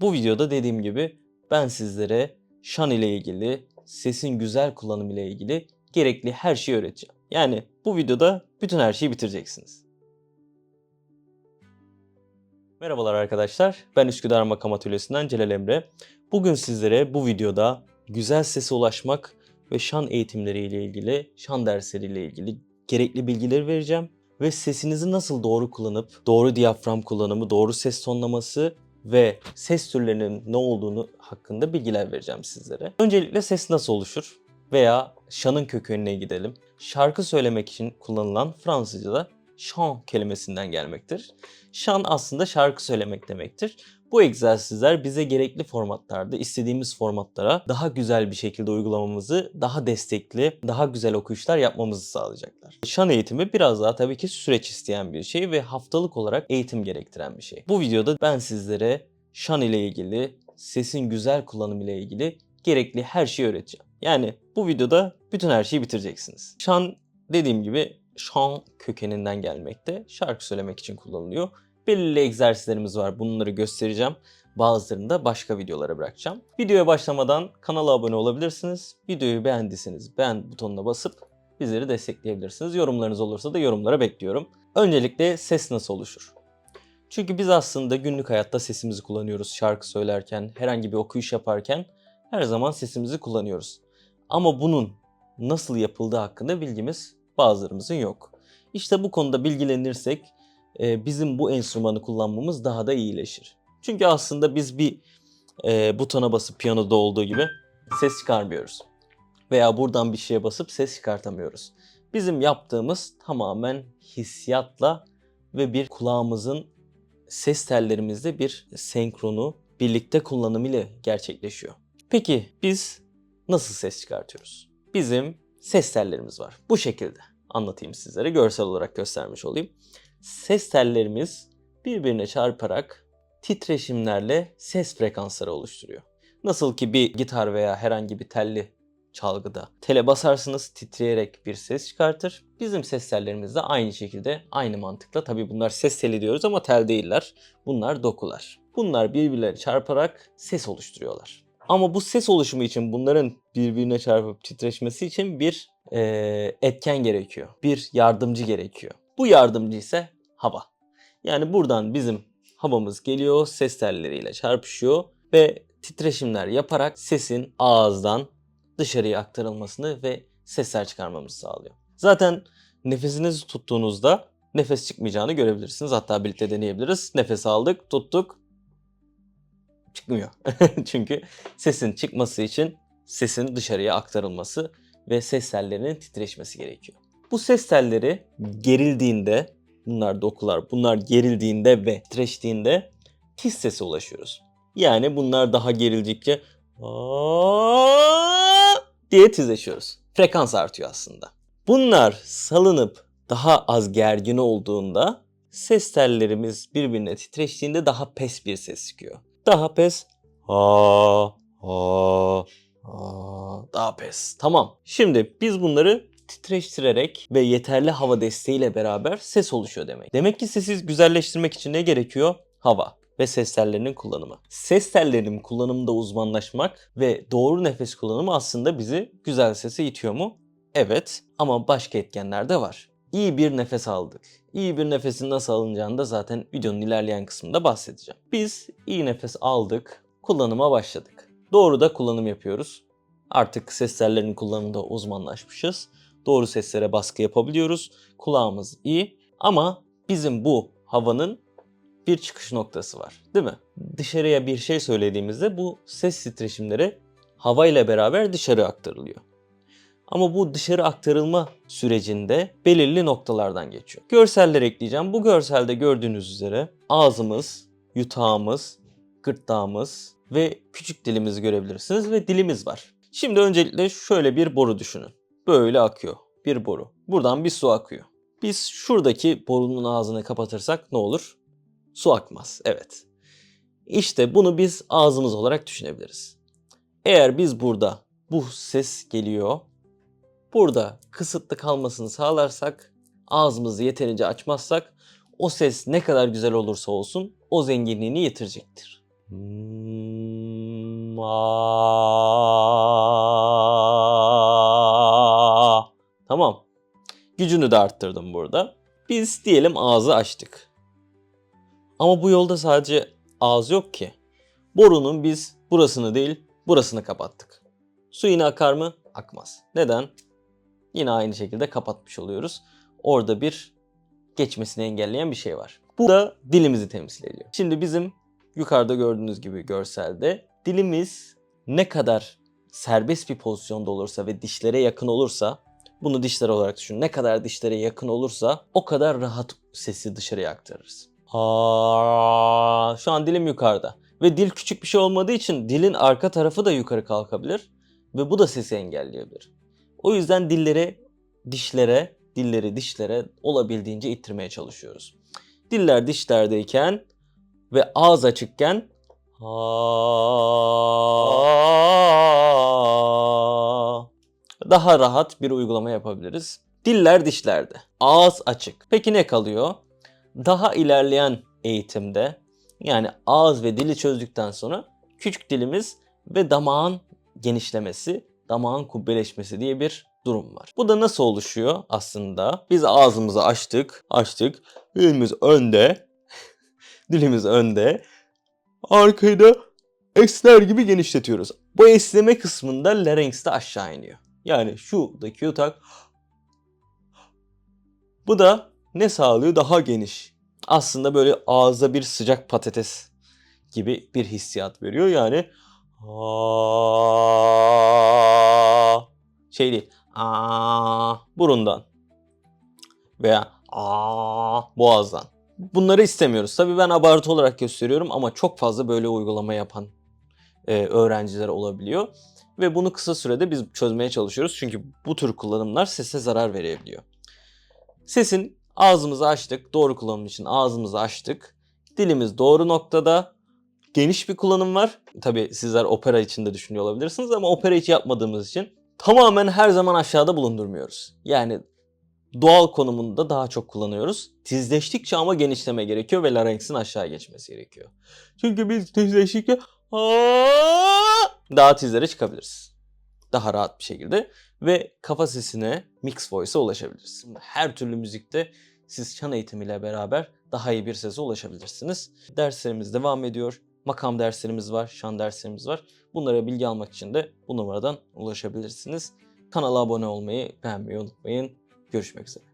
Bu videoda dediğim gibi ben sizlere şan ile ilgili, sesin güzel kullanımı ile ilgili gerekli her şeyi öğreteceğim. Yani bu videoda bütün her şeyi bitireceksiniz. Merhabalar arkadaşlar. Ben Üsküdar Makam Atölyesi'nden Celal Emre. Bugün sizlere bu videoda güzel sese ulaşmak ve şan eğitimleri ile ilgili, şan dersleri ile ilgili gerekli bilgileri vereceğim ve sesinizi nasıl doğru kullanıp doğru diyafram kullanımı, doğru ses tonlaması ve ses türlerinin ne olduğunu hakkında bilgiler vereceğim sizlere. Öncelikle ses nasıl oluşur veya şanın kökenine gidelim. Şarkı söylemek için kullanılan Fransızca'da chant kelimesinden gelmektir. Şan aslında şarkı söylemek demektir. Bu egzersizler bize gerekli formatlarda, istediğimiz formatlara daha güzel bir şekilde uygulamamızı, daha destekli, daha güzel okuyuşlar yapmamızı sağlayacaklar. Şan eğitimi biraz daha tabii ki süreç isteyen bir şey ve haftalık olarak eğitim gerektiren bir şey. Bu videoda ben sizlere şan ile ilgili, sesin güzel kullanımı ile ilgili gerekli her şeyi öğreteceğim. Yani bu videoda bütün her şeyi bitireceksiniz. Şan dediğim gibi şan kökeninden gelmekte. Şarkı söylemek için kullanılıyor. Belirli egzersizlerimiz var. Bunları göstereceğim. Bazılarını da başka videolara bırakacağım. Videoya başlamadan kanala abone olabilirsiniz. Videoyu beğendiyseniz beğen butonuna basıp bizleri destekleyebilirsiniz. Yorumlarınız olursa da yorumlara bekliyorum. Öncelikle ses nasıl oluşur? Çünkü biz aslında günlük hayatta sesimizi kullanıyoruz. Şarkı söylerken, herhangi bir okuyuş yaparken her zaman sesimizi kullanıyoruz. Ama bunun nasıl yapıldığı hakkında bilgimiz bazılarımızın yok. İşte bu konuda bilgilenirsek bizim bu enstrümanı kullanmamız daha da iyileşir. Çünkü aslında biz bir e, butona basıp piyanoda olduğu gibi ses çıkarmıyoruz. Veya buradan bir şeye basıp ses çıkartamıyoruz. Bizim yaptığımız tamamen hissiyatla ve bir kulağımızın ses tellerimizde bir senkronu birlikte kullanımıyla gerçekleşiyor. Peki biz nasıl ses çıkartıyoruz? Bizim ses tellerimiz var. Bu şekilde anlatayım sizlere. Görsel olarak göstermiş olayım. Ses tellerimiz birbirine çarparak titreşimlerle ses frekansları oluşturuyor. Nasıl ki bir gitar veya herhangi bir telli çalgıda tele basarsınız titreyerek bir ses çıkartır. Bizim ses tellerimiz de aynı şekilde aynı mantıkla tabi bunlar ses teli diyoruz ama tel değiller. Bunlar dokular. Bunlar birbirleri çarparak ses oluşturuyorlar. Ama bu ses oluşumu için bunların birbirine çarpıp titreşmesi için bir e, etken gerekiyor. Bir yardımcı gerekiyor. Bu yardımcı ise hava. Yani buradan bizim havamız geliyor, ses telleriyle çarpışıyor ve titreşimler yaparak sesin ağızdan dışarıya aktarılmasını ve sesler çıkarmamızı sağlıyor. Zaten nefesinizi tuttuğunuzda nefes çıkmayacağını görebilirsiniz. Hatta birlikte deneyebiliriz. Nefes aldık, tuttuk. Çıkmıyor. Çünkü sesin çıkması için sesin dışarıya aktarılması ve ses tellerinin titreşmesi gerekiyor. Bu ses telleri gerildiğinde, bunlar dokular, bunlar gerildiğinde ve titreştiğinde tiz sese ulaşıyoruz. Yani bunlar daha gerildikçe diye tizleşiyoruz. Frekans artıyor aslında. Bunlar salınıp daha az gergin olduğunda ses tellerimiz birbirine titreştiğinde daha pes bir ses çıkıyor. Daha pes ha ha ha daha pes. Tamam. Şimdi biz bunları titreştirerek ve yeterli hava desteğiyle beraber ses oluşuyor demek. Demek ki sesi güzelleştirmek için ne gerekiyor? Hava ve ses tellerinin kullanımı. Ses tellerinin kullanımında uzmanlaşmak ve doğru nefes kullanımı aslında bizi güzel sese itiyor mu? Evet ama başka etkenler de var. İyi bir nefes aldık. İyi bir nefesin nasıl alınacağını da zaten videonun ilerleyen kısmında bahsedeceğim. Biz iyi nefes aldık, kullanıma başladık. Doğru da kullanım yapıyoruz. Artık ses tellerinin kullanımında uzmanlaşmışız. Doğru seslere baskı yapabiliyoruz. Kulağımız iyi ama bizim bu havanın bir çıkış noktası var. Değil mi? Dışarıya bir şey söylediğimizde bu ses titreşimleri hava ile beraber dışarı aktarılıyor. Ama bu dışarı aktarılma sürecinde belirli noktalardan geçiyor. Görseller ekleyeceğim. Bu görselde gördüğünüz üzere ağzımız, yutağımız, gırtlağımız ve küçük dilimizi görebilirsiniz ve dilimiz var. Şimdi öncelikle şöyle bir boru düşünün. Böyle akıyor. Bir boru. Buradan bir su akıyor. Biz şuradaki borunun ağzını kapatırsak ne olur? Su akmaz. Evet. İşte bunu biz ağzımız olarak düşünebiliriz. Eğer biz burada bu ses geliyor. Burada kısıtlı kalmasını sağlarsak, ağzımızı yeterince açmazsak o ses ne kadar güzel olursa olsun o zenginliğini yitirecektir. Hmm, Gücünü de arttırdım burada. Biz diyelim ağzı açtık. Ama bu yolda sadece ağız yok ki. Borunun biz burasını değil burasını kapattık. Su yine akar mı? Akmaz. Neden? Yine aynı şekilde kapatmış oluyoruz. Orada bir geçmesini engelleyen bir şey var. Bu da dilimizi temsil ediyor. Şimdi bizim yukarıda gördüğünüz gibi görselde dilimiz ne kadar serbest bir pozisyonda olursa ve dişlere yakın olursa bunu dişler olarak düşün. Ne kadar dişlere yakın olursa o kadar rahat sesi dışarıya aktarırız. Aa, şu an dilim yukarıda. Ve dil küçük bir şey olmadığı için dilin arka tarafı da yukarı kalkabilir. Ve bu da sesi engelleyebilir. O yüzden dilleri dişlere, dilleri dişlere olabildiğince ittirmeye çalışıyoruz. Diller dişlerdeyken ve ağız açıkken aa, daha rahat bir uygulama yapabiliriz. Diller dişlerde, ağız açık. Peki ne kalıyor? Daha ilerleyen eğitimde yani ağız ve dili çözdükten sonra küçük dilimiz ve damağın genişlemesi, damağın kubbeleşmesi diye bir durum var. Bu da nasıl oluşuyor aslında? Biz ağzımızı açtık, açtık. Dilimiz önde, dilimiz önde. Arkayı da esner gibi genişletiyoruz. Bu esneme kısmında larynx de aşağı iniyor. Yani şuradaki yutak bu da ne sağlıyor? Daha geniş. Aslında böyle ağızda bir sıcak patates gibi bir hissiyat veriyor. Yani aa, şey değil. Burundan veya boğazdan. Bunları istemiyoruz. Tabii ben abartı olarak gösteriyorum ama çok fazla böyle uygulama yapan öğrenciler olabiliyor. Ve bunu kısa sürede biz çözmeye çalışıyoruz. Çünkü bu tür kullanımlar sese zarar verebiliyor. Sesin ağzımızı açtık. Doğru kullanım için ağzımızı açtık. Dilimiz doğru noktada. Geniş bir kullanım var. Tabii sizler opera için de düşünüyor olabilirsiniz ama opera hiç yapmadığımız için tamamen her zaman aşağıda bulundurmuyoruz. Yani doğal konumunda daha çok kullanıyoruz. Tizleştikçe ama genişleme gerekiyor ve larynx'in aşağı geçmesi gerekiyor. Çünkü biz tizleştikçe! Daha tizlere çıkabiliriz. Daha rahat bir şekilde ve kafa sesine mix voice'a ulaşabiliriz. Her türlü müzikte siz çan eğitimiyle beraber daha iyi bir sese ulaşabilirsiniz. Derslerimiz devam ediyor. Makam derslerimiz var, şan derslerimiz var. Bunlara bilgi almak için de bu numaradan ulaşabilirsiniz. Kanala abone olmayı, beğenmeyi unutmayın. Görüşmek üzere.